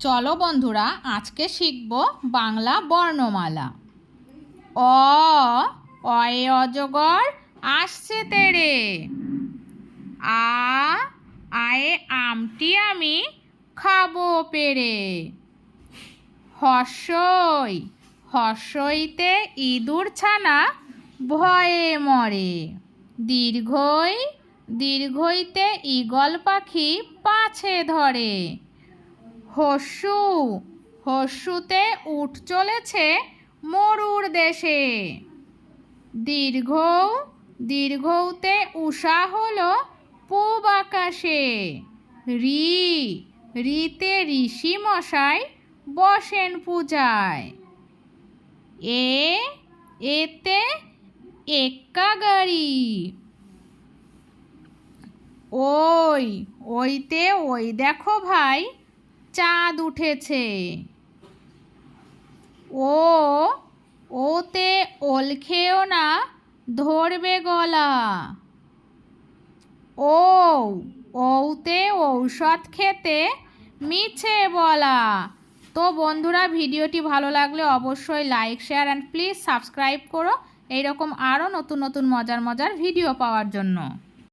চলো বন্ধুরা, আজকে শিখব বাংলা বর্ণমালা। অ, অয়ে অজগর আসছে তেরে। আ, আয়ে আমটি আমি খাব পেরে। হর্ষই, হর্ষইতে ইঁদুর ছানা ভয়ে মরে। দীর্ঘই, দীর্ঘইতে ঈগল পাখি পাছে ধরে। হস্যু হস্যুতে উঠ চলেছে মরুর দেশে। দীর্ঘ, দীর্ঘতে উষা হলো পূব আকাশে। রি, রিতে ঋষি মশাই বসেন পূজায়। এ, এতে এক্কা গাড়ি ওই, ওইতে ওই দেখো ভাই চাঁদ উঠেছে। ও, ওতে ওল খেও না, ধরবে গলা। ও, ওতে ঔষধ খেতে মিছে বলা। তো বন্ধুরা, ভিডিওটি ভালো লাগলে অবশ্যই like share and please subscribe করো। এইরকম আরও নতুন নতুন মজার মজার ভিডিও পাওয়ার জন্য।